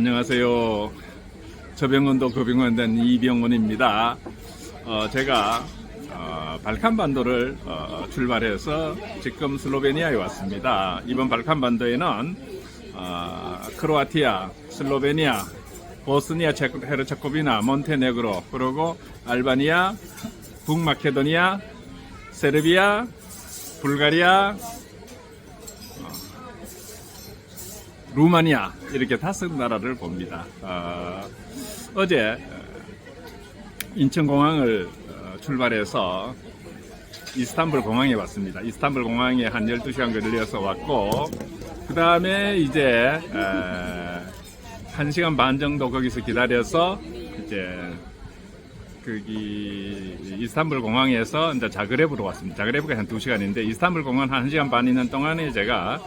안녕하세요. 저병원도 급병원된 이병원입니다. 어, 제가 어, 발칸반도를 어, 출발해서 지금 슬로베니아에 왔습니다. 이번 발칸반도에는 어, 크로아티아, 슬로베니아, 보스니아, 체코- 헤르체코비나, 몬테네그로, 그리고 알바니아, 북마케도니아, 세르비아, 불가리아, 루마니아 이렇게 다섯 나라를 봅니다. 어, 제 인천공항을 어, 출발해서 이스탄불 공항에 왔습니다. 이스탄불 공항에 한 12시간 걸려서 왔고 그 다음에 이제 에, 1시간 반 정도 거기서 기다려서 이제 거기 이스탄불 공항에서 이제 자그레브로 왔습니다. 자그레브가 한 2시간인데 이스탄불 공항 한 1시간 반 있는 동안에 제가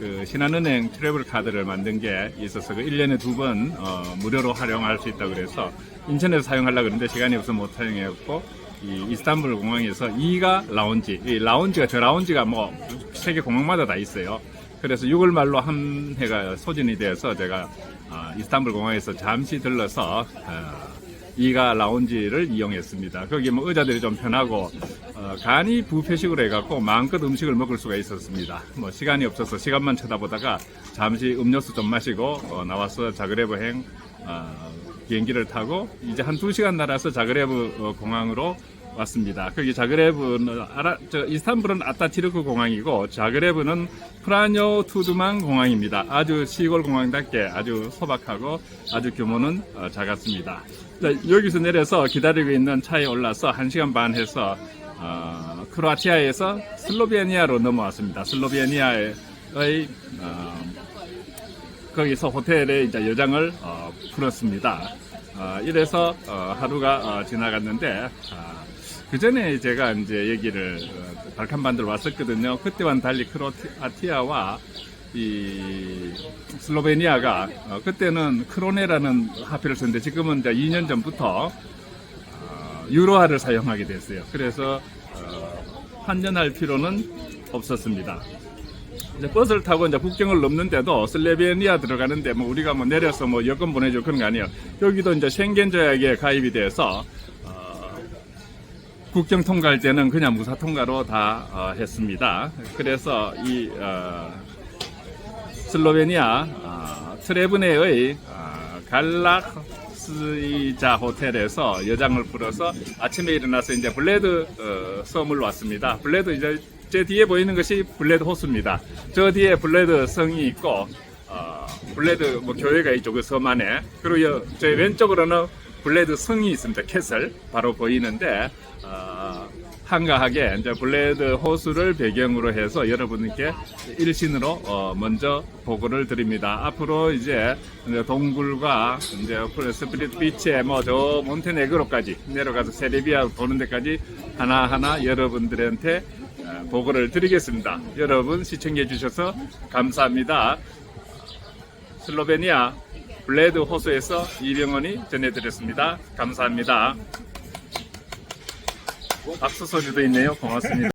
그 신한은행 트래블 카드를 만든 게 있어서 그 1년에 두 번 어, 무료로 활용할 수 있다고 그래서 인천에서 사용하려고 그랬는데 시간이 없어서 못 사용했고 이 이스탄불 공항에서 2가 라운지 이 라운지가 저 라운지가 뭐 세계 공항마다 다 있어요. 그래서 6월 말로 한 해가 소진이 돼서 제가 아, 이스탄불 공항에서 잠시 들러서 어, 이가 라운지를 이용했습니다. 거기 뭐 의자들이 좀 편하고 어, 간이 부페식으로 해갖고 마음껏 음식을 먹을 수가 있었습니다. 뭐 시간이 없어서 시간만 쳐다보다가 잠시 음료수 좀 마시고 어, 나와서 자그레브행 어, 비행기를 타고 이제 한 두 시간 날아서 자그레브 어, 공항으로 왔습니다. 거기 자그레브는 아라, 저 이스탄불은 아타티르크 공항이고 자그레브는 프라뇨 투드만 공항입니다. 아주 시골 공항답게 아주 소박하고 아주 규모는 어, 작았습니다. 자, 여기서 내려서 기다리고 있는 차에 올라서 1시간 반 해서 어, 크로아티아에서 슬로베니아로 넘어왔습니다. 슬로베니아의 어, 거기서 호텔에 이제 여장을 어, 풀었습니다. 어, 이래서 어, 하루가 어, 지나갔는데 그 전에 제가 이제 여기를 어, 발칸반도로 왔었거든요. 그때와는 달리 크로아티아와 이 슬로베니아가 어, 그때는 크로네라는 화폐를 썼는데 지금은 이제 2년 전부터 어, 유로화를 사용하게 됐어요. 그래서 어, 환전할 필요는 없었습니다. 이제 버스를 타고 이제 국경을 넘는데도 슬로베니아 들어가는데 뭐 우리가 뭐 내려서 뭐 여권 보내줘 그런 거 아니에요. 여기도 이제 생겐 조약에 가입이 돼서 어, 국경 통과할 때는 그냥 무사 통과로 다 어, 했습니다. 그래서 이 어, 슬로베니아 어, 트레브네의 어, 갈락스이자 호텔에서 여장을 풀어서 아침에 일어나서 이제 블레드 어, 섬을 왔습니다. 블레드 이제 제 뒤에 보이는 것이 블레드 호수입니다. 저 뒤에 블레드 성이 있고 어, 블레드 뭐 교회가 있죠 그섬 안에 그리고 여, 저 왼쪽으로는 블레드 성이 있습니다. 캐슬 바로 보이는데 어, 한가하게 이제 블레드 호수를 배경으로 해서 여러분께 일신으로 어, 먼저 보고를 드립니다. 앞으로 이제 동굴과 이제 스프릿 비치에 뭐저 몬테네그로까지 내려가서 세르비아 보는 데까지 하나하나 여러분들한테 어, 보고를 드리겠습니다. 여러분 시청해 주셔서 감사합니다. 슬로베니아 블레드 호수에서 이병헌이 전해드렸습니다. 감사합니다. 박수 소리도 있네요. 고맙습니다.